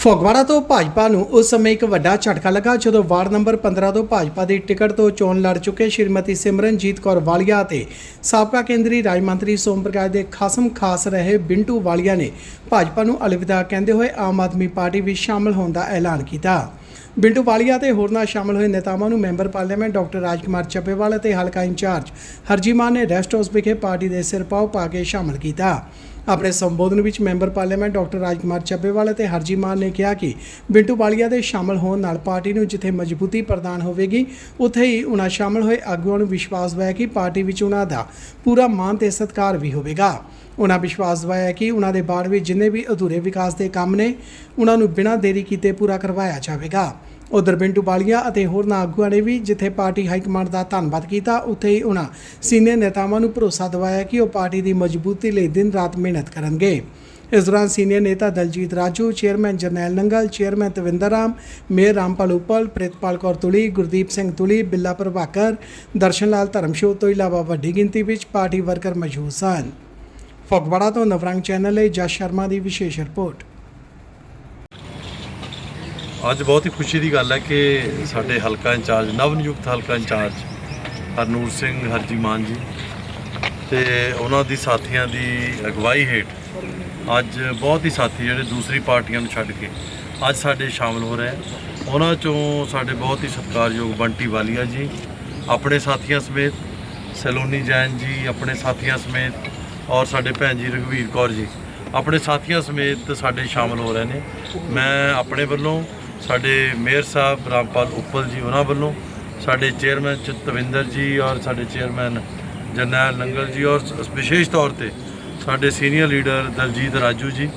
ਫੋਗਵਾੜਾ ਤੋਂ ਭਾਜਪਾ ਨੂੰ ਉਸ ਸਮੇਂ ਇੱਕ ਵੱਡਾ ਝਟਕਾ ਲੱਗਾ ਜਦੋਂ ਵਾਰਡ ਨੰਬਰ 15 ਤੋਂ ਭਾਜਪਾ ਦੀ ਟਿਕਟ ਤੋਂ ਚੋਣ ਲੜ ਚੁੱਕੇ ਸ਼੍ਰੀਮਤੀ ਸਿਮਰਨਜੀਤ ਕੌਰ ਵਾਲੀਆ ਅਤੇ ਸਾਬਕਾ ਕੇਂਦਰੀ ਰਾਜ ਮੰਤਰੀ ਸੋਮ ਪ੍ਰਕਾਸ਼ ਦੇ ਖਾਸਮ ਖਾਸ ਰਹੇ ਬਿੰਟੂ ਵਾਲੀਆ ਨੇ ਭਾਜਪਾ ਨੂੰ ਅਲਵਿਦਾ ਕਹਿੰਦੇ ਹੋਏ ਆਮ ਆਦਮੀ ਪਾਰਟੀ ਵਿੱਚ ਸ਼ਾਮਲ ਹੋਣ ਦਾ ਐਲਾਨ ਕੀਤਾ। ਬਿੰਟੂ ਵਾਲੀਆ ਤੇ ਹੋਰਨਾਂ ਸ਼ਾਮਲ ਹੋਏ ਨੇਤਾਵਾਂ ਨੂੰ member parliament doctor Rajkumar Chabbewal ਅਤੇ ਹਲਕਾ ਇੰਚਾਰਜ ਹਰਜੀਮਾਨ ਨੇ ਰੈਸਟ ਹਾਊਸ ਵਿਖੇ ਪਾਰਟੀ ਦੇ ਸਿਰਪਾਓ ਪਾ ਕੇ ਸ਼ਾਮਲ ਕੀਤਾ। ਆਪਣੇ ਸੰਬੋਧਨ ਵਿੱਚ member parliament doctor Rajkumar Chabbewal ਅਤੇ ਹਰਜੀ ਮਾਨ ਨੇ ਕਿਹਾ ਕਿ ਬਿੰਟੂ ਵਾਲੀਆ ਦੇ ਸ਼ਾਮਲ ਹੋਣ ਨਾਲ ਪਾਰਟੀ ਨੂੰ ਜਿੱਥੇ ਮਜ਼ਬੂਤੀ ਪ੍ਰਦਾਨ ਹੋਵੇਗੀ, ਉੱਥੇ ਹੀ ਉਹਨਾਂ ਸ਼ਾਮਲ ਹੋਏ ਆਗੂਆਂ ਨੂੰ ਵਿਸ਼ਵਾਸ ਦਵਾਇਆ ਕਿ ਪਾਰਟੀ ਵਿੱਚ ਉਹਨਾਂ ਦਾ ਪੂਰਾ ਮਾਣ ਤੇ ਸਤਿਕਾਰ ਵੀ ਹੋਵੇਗਾ। ਉਹਨਾਂ ਵਿਸ਼ਵਾਸ ਦਵਾਇਆ ਕਿ ਉਹਨਾਂ ਦੇ ਬਾਅਦ ਵਿੱਚ ਜਿੰਨੇ ਵੀ ਅਧੂਰੇ ਵਿਕਾਸ ਦੇ ਕੰਮ ਨੇ ਉਹਨਾਂ ਨੂੰ ਬਿਨਾਂ ਦੇਰੀ ਕੀਤੇ ਪੂਰਾ ਕਰਵਾਇਆ ਜਾਵੇਗਾ। ਉਧਰ ਬਿੰਟੂ ਬਾਲੀਆ ਅਤੇ ਹੋਰਨਾਂ ਆਗੂਆਂ ਨੇ ਵੀ ਜਿੱਥੇ ਪਾਰਟੀ ਹਾਈ ਕਮਾਂਡ ਦਾ ਧੰਨਵਾਦ ਕੀਤਾ, ਉੱਥੇ ਹੀ ਉਹਨਾਂ ਸੀਨੀਅਰ ਨੇਤਾਵਾਂ ਨੂੰ ਭਰੋਸਾ ਦਿਵਾਇਆ ਕਿ ਉਹ ਪਾਰਟੀ ਦੀ ਮਜ਼ਬੂਤੀ ਲਈ ਦਿਨ ਰਾਤ ਮਿਹਨਤ ਕਰਨਗੇ। ਇਸ ਦੌਰਾਨ ਸੀਨੀਅਰ ਨੇਤਾ Daljit Raju, chairman Jarnail Nangal, chairman Tavinder Ram, mayor Rampal Uppal, Pritpal Kaur Tuli, Gurdeep Singh Tuli, Billa Prabhakar, Darshan Lal Dharamshot ਤੋਂ ਇਲਾਵਾ ਵੱਡੀ ਗਿਣਤੀ ਵਿੱਚ ਪਾਰਟੀ ਵਰਕਰ ਮੌਜੂਦ ਸਨ। ਫਗਵਾੜਾ ਤੋਂ ਨਵਰੰਗ ਚੈਨਲ ਲਈ ਜਸ ਸ਼ਰਮਾ ਦੀ ਵਿਸ਼ੇਸ਼ ਰਿਪੋਰਟ। ਅੱਜ ਬਹੁਤ ਹੀ ਖੁਸ਼ੀ ਦੀ ਗੱਲ ਹੈ ਕਿ ਸਾਡੇ ਹਲਕਾ ਇੰਚਾਰਜ ਨਵ ਨਿਯੁਕਤ ਹਲਕਾ ਇੰਚਾਰਜ ਹਰਨੂਰ ਸਿੰਘ ਹਰਜੀਮਾਨ ਜੀ ਤੇ ਉਹਨਾਂ ਦੀ ਸਾਥੀਆਂ ਦੀ ਅਗਵਾਈ ਹੇਠ ਅੱਜ ਬਹੁਤ ਹੀ ਸਾਥੀ ਜਿਹੜੇ ਦੂਸਰੀ ਪਾਰਟੀਆਂ ਨੂੰ ਛੱਡ ਕੇ ਅੱਜ ਸਾਡੇ ਸ਼ਾਮਲ ਹੋ ਰਹੇ ਉਹਨਾਂ ਚੋਂ ਸਾਡੇ ਬਹੁਤ ਹੀ ਸਤਿਕਾਰਯੋਗ ਬੰਟੀ ਵਾਲੀਆ ਜੀ, ਆਪਣੇ ਸਾਥੀਆਂ ਸਮੇਤ, ਸੈਲੋਨੀ ਜੈਨ ਜੀ, ਆਪਣੇ ਸਾਥੀਆਂ ਸਮੇਤ ਔਰ ਸਾਡੇ ਭੈਣ ਜੀ ਰਘਵੀਰ ਕੌਰ ਜੀ, ਆਪਣੇ ਸਾਥੀਆਂ ਸਮੇਤ ਸਾਡੇ ਸ਼ਾਮਲ ਹੋ ਰਹੇ ਨੇ। ਮੈਂ ਆਪਣੇ ਵੱਲੋਂ ਸਾਡੇ ਮੇਅਰ ਸਾਹਿਬ ਰਾਮਪਾਲ ਉੱਪਲ ਜੀ ਉਹਨਾਂ ਵੱਲੋਂ, ਸਾਡੇ ਚੇਅਰਮੈਨ ਚਿਤਵਿੰਦਰ ਜੀ ਔਰ ਸਾਡੇ ਚੇਅਰਮੈਨ ਜਰਨੈਲ ਨੰਗਲ ਜੀ ਔਰ ਵਿਸ਼ੇਸ਼ ਤੌਰ ਤੇ ਸਾਡੇ ਸੀਨੀਅਰ ਲੀਡਰ ਦਲਜੀਤ ਰਾਜੂ ਜੀ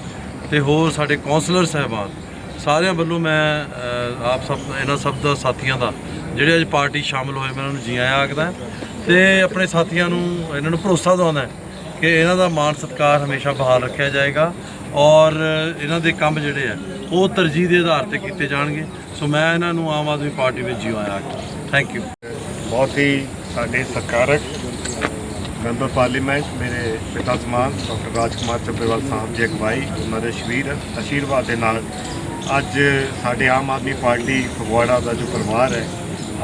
ਤੇ ਹੋਰ ਸਾਡੇ ਕਾਉਂਸਲਰ ਸਾਹਿਬਾਨ। ਸਾਰਿਆਂ ਵੱਲੋਂ ਮੈਂ ਆਪ ਸਭ, ਇਹਨਾਂ ਸਭ ਦਾ ਸਾਥੀਆਂ ਦਾ, ਜਿਹੜੇ ਅੱਜ ਪਾਰਟੀ ਸ਼ਾਮਲ ਹੋਏ ਮੈਂ ਉਹਨਾਂ ਨੂੰ ਜੀ ਆਇਆਂ ਆਖਦਾ। ਤੇ ਆਪਣੇ ਸਾਥੀਆਂ ਨੂੰ, ਇਹਨਾਂ ਨੂੰ ਭਰੋਸਾ ਦਿਵਾਉਂਦਾ। ਕਿ ਇਹਨਾਂ ਦਾ ਮਾਣ ਸਤਿਕਾਰ ਹਮੇਸ਼ਾ ਬਹਾਲ ਰੱਖਿਆ ਜਾਏਗਾ ਔਰ ਇਹਨਾਂ ਦੇ ਕੰਮ ਜਿਹੜੇ ਆ, ਉਹ ਤਰਜੀਹ ਦੇ ਆਧਾਰ ਤੇ ਕੀਤੇ ਜਾਣਗੇ। ਸੋ ਮੈਂ ਇਹਨਾਂ ਨੂੰ ਆਮ ਆਦਮੀ ਪਾਰਟੀ ਵਿੱਚ ਜੀ ਆਇਆ। ਥੈਂਕ ਯੂ ਬਹੁਤ ਹੀ ਸਾਡੇ ਸਤਿਕਾਰਕ ਮੈਂਬਰ ਪਾਰਲੀਮੈਂਟ, ਮੇਰੇ ਪਿਤਾ ਸਮਾਨ, ਡਾਕਟਰ ਰਾਜਕੁਮਾਰ ਚੱਬੇਵਾਲ ਸਾਹਿਬ ਜੀ ਅਗਵਾਈ, ਉਹਨਾਂ ਦੇ ਸ਼ਰੀਰ ਅਸ਼ੀਰਵਾਦ ਦੇ ਨਾਲ ਅੱਜ ਸਾਡੇ ਆਮ ਆਦਮੀ ਪਾਰਟੀ ਫਗਵਾੜਾ ਦਾ ਜੋ ਪਰਿਵਾਰ ਹੈ,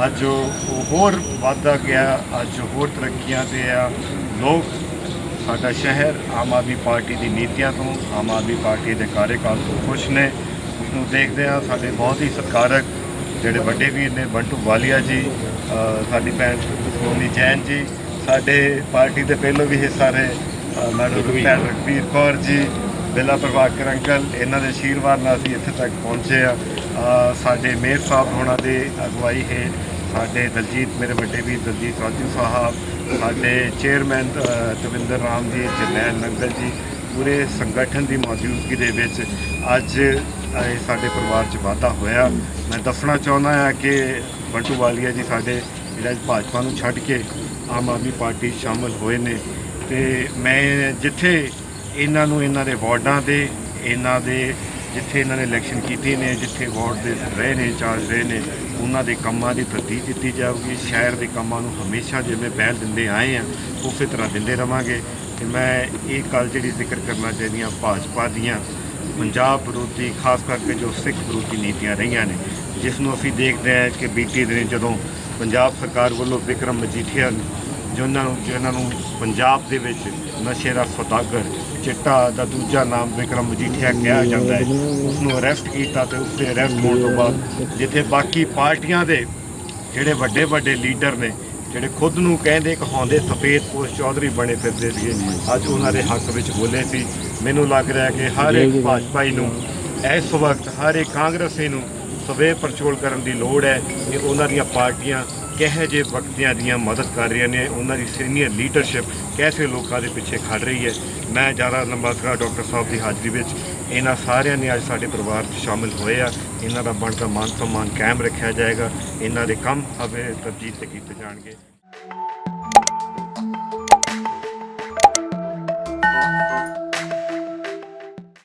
ਅੱਜ ਉਹ ਉਹ ਹੋਰ ਵੱਧਦਾ ਗਿਆ, ਅੱਜ ਹੋਰ ਤਰੱਕੀਆਂ ਤੇ ਆ, ਲੋਕ ਸਾਡਾ ਸ਼ਹਿਰ ਆਮ ਆਦਮੀ ਪਾਰਟੀ ਦੀ ਨੀਤੀਆਂ ਤੋਂ ਆਮ ਆਦਮੀ ਪਾਰਟੀ ਦੇ ਕਾਰਜਕਾਲ ਤੋਂ ਖੁਸ਼ ਨੇ। ਉਸ ਨੂੰ ਦੇਖਦੇ ਆ ਸਾਡੇ ਬਹੁਤ ਹੀ ਸਤਿਕਾਰਕ ਜਿਹੜੇ ਵੱਡੇ ਵੀਰ ਨੇ ਬੰਟੂ ਵਾਲੀਆ ਜੀ ਸਾਡੀ ਭੈਣ ਸੋਨੀ ਜੈਨ ਜੀ ਸਾਡੇ ਪਾਰਟੀ ਦੇ ਪਹਿਲੋਂ ਵੀ ਹਿੱਸਾ ਰਹੇ ਮੈਡਮ ਭੈਣ ਰਘਬੀਰ ਕੌਰ ਜੀ ਬਿਲਾ ਪ੍ਰਭਾਕਰ ਅੰਕਲ ਇਹਨਾਂ ਦੇ ਆਸ਼ੀਰਵਾਦ ਨਾਲ ਅਸੀਂ ਇੱਥੇ ਤੱਕ ਪਹੁੰਚੇ ਆ ਸਾਡੇ ਮੇਅਰ ਸਾਹਿਬ ਹੋਣਾ ਦੇ ਅਗਵਾਈ ਹੈ ਸਾਡੇ ਦਲਜੀਤ ਮੇਰੇ ਵੱਡੇ ਵੀਰ ਦਲਜੀਤ ਰਾਜੂ ਸਾਹਿਬ ਸਾਡੇ ਚੇਅਰਮੈਨ ਅ, ਦਵਿੰਦਰ ਰਾਮ ਜੀ ਜਰਨੈਲ ਨੰਗਲ ਜੀ ਪੂਰੇ ਸੰਗਠਨ ਦੀ ਮੌਜੂਦਗੀ ਦੇ ਵਿੱਚ ਅੱਜ ਇਹ ਸਾਡੇ ਪਰਿਵਾਰ 'ਚ ਵਾਧਾ ਹੋਇਆ। ਮੈਂ ਦੱਸਣਾ ਚਾਹੁੰਦਾ ਹਾਂ ਕਿ ਬੰਟੂ ਵਾਲੀਆ ਜੀ ਸਾਡੇ ਜਿਹੜਾ ਭਾਜਪਾ ਨੂੰ ਛੱਡ ਕੇ ਆਮ ਆਦਮੀ ਪਾਰਟੀ ਸ਼ਾਮਲ ਹੋਏ ਨੇ ਤੇ ਮੈਂ ਜਿੱਥੇ ਇਹਨਾਂ ਨੂੰ ਇਹਨਾਂ ਦੇ ਵਾਰਡਾਂ ਦੇ ਇਹਨਾਂ ਦੇ ਜਿੱਥੇ ਇਹਨਾਂ ਨੇ ਇਲੈਕਸ਼ਨ ਕੀਤੀ ਨੇ, ਜਿੱਥੇ ਵਾਰਡ ਦੇ ਰਹੇ ਨੇ, ਇੰਚਾਰਜ ਰਹੇ ਨੇ, ਉਹਨਾਂ ਦੇ ਕੰਮਾਂ ਦੀ ਤਰਤੀਬ ਦਿੱਤੀ ਜਾਊਗੀ। ਸ਼ਹਿਰ ਦੇ ਕੰਮਾਂ ਨੂੰ ਹਮੇਸ਼ਾ ਜਿਵੇਂ ਪਹਿਲ ਦਿੰਦੇ ਆਏ ਆ, ਉਸੇ ਤਰ੍ਹਾਂ ਦਿੰਦੇ ਰਵਾਂਗੇ। ਤੇ ਮੈਂ ਇਹ ਗੱਲ ਜਿਹੜੀ ਜ਼ਿਕਰ ਕਰਨਾ ਚਾਹੁੰਦੀ ਹਾਂ, ਭਾਜਪਾ ਦੀਆਂ ਪੰਜਾਬ ਵਿਰੋਧੀ, ਖਾਸ ਕਰਕੇ ਜੋ ਸਿੱਖ ਵਿਰੋਧੀ ਨੀਤੀਆਂ ਰਹੀਆਂ ਨੇ, ਜਿਸ ਨੂੰ ਅਸੀਂ ਦੇਖਦੇ ਹਾਂ ਕਿ ਬੀਤੇ ਦਿਨ ਜਦੋਂ ਪੰਜਾਬ ਸਰਕਾਰ ਵੱਲੋਂ ਵਿਕਰਮ ਮਜੀਠੀਆ ਜਿਨ੍ਹਾਂ ਨੂੰ ਜਿਹਨਾਂ ਨੂੰ ਪੰਜਾਬ ਦੇ ਵਿੱਚ ਨਸ਼ੇ ਦਾ ਸੌਦਾਗਰ ਚਿੱਟਾ ਦਾ ਦੂਜਾ ਨਾਮ ਵਿਕਰਮ ਮਜੀਠੀਆ ਕਿਹਾ ਜਾਂਦਾ ਹੈ। ਉਸ ਨੂੰ ਅਰੈਸਟ ਕੀਤਾ ਤੇ ਉਸ ਦੇ ਅਰੈਸਟ ਹੋਣ ਤੋਂ ਬਾਅਦ ਜਿੱਥੇ ਬਾਕੀ ਪਾਰਟੀਆਂ ਦੇ ਜਿਹੜੇ ਵੱਡੇ ਵੱਡੇ ਲੀਡਰ ਨੇ, ਜਿਹੜੇ ਖੁਦ ਨੂੰ ਕਹਿੰਦੇ ਕਹਾਉਂਦੇ ਸਫੇਦ ਪੋਸ਼ ਚੌਧਰੀ ਬਣੇ ਫਿਰਦੇ ਸੀਗੇ, ਅੱਜ ਉਹਨਾਂ ਦੇ ਹੱਕ ਵਿੱਚ ਬੋਲੇ ਸੀ। ਮੈਨੂੰ ਲੱਗ ਰਿਹਾ ਕਿ ਹਰ ਇੱਕ ਭਾਜਪਾਈ ਨੂੰ, ਇਸ ਵਕਤ ਹਰ ਇੱਕ ਕਾਂਗਰਸੀ ਨੂੰ ਸਵੇ ਪਰਚੋਲ ਕਰਨ ਦੀ ਲੋੜ ਹੈ ਕਿ ਉਹਨਾਂ ਦੀਆਂ ਪਾਰਟੀਆਂ ਕਿਹੋ ਜਿਹੇ ਵਕਤੀਆਂ ਦੀਆਂ ਮਦਦ ਕਰ ਰਹੀਆਂ ਨੇ, ਉਹਨਾਂ ਦੀ ਸੀਨੀਅਰ ਲੀਡਰਸ਼ਿਪ ਕੈਸੇ ਲੋਕਾਂ ਦੇ ਪਿੱਛੇ ਖੜ ਰਹੀ ਹੈ? ਮੈਂ ਜ਼ਿਆਦਾ ਲੰਬਾ ਸਰਾ ਡਾਕਟਰ ਸਾਹਿਬ ਦੀ ਹਾਜ਼ਰੀ ਵਿੱਚ ਇਹਨਾਂ ਸਾਰਿਆਂ ਨੇ ਅੱਜ ਸਾਡੇ ਪਰਿਵਾਰ 'ਚ ਸ਼ਾਮਿਲ ਹੋਏ ਆ। ਇਹਨਾਂ ਦਾ ਬਣਦਾ ਮਾਨ ਸਨਮਾਨ ਕਾਇਮ ਰੱਖਿਆ ਜਾਏਗਾ। ਇਹਨਾਂ ਦੇ ਕੰਮ ਹਵੇ ਤਰਜੀਹ ਤੇ ਕੀਤੇ ਜਾਣਗੇ।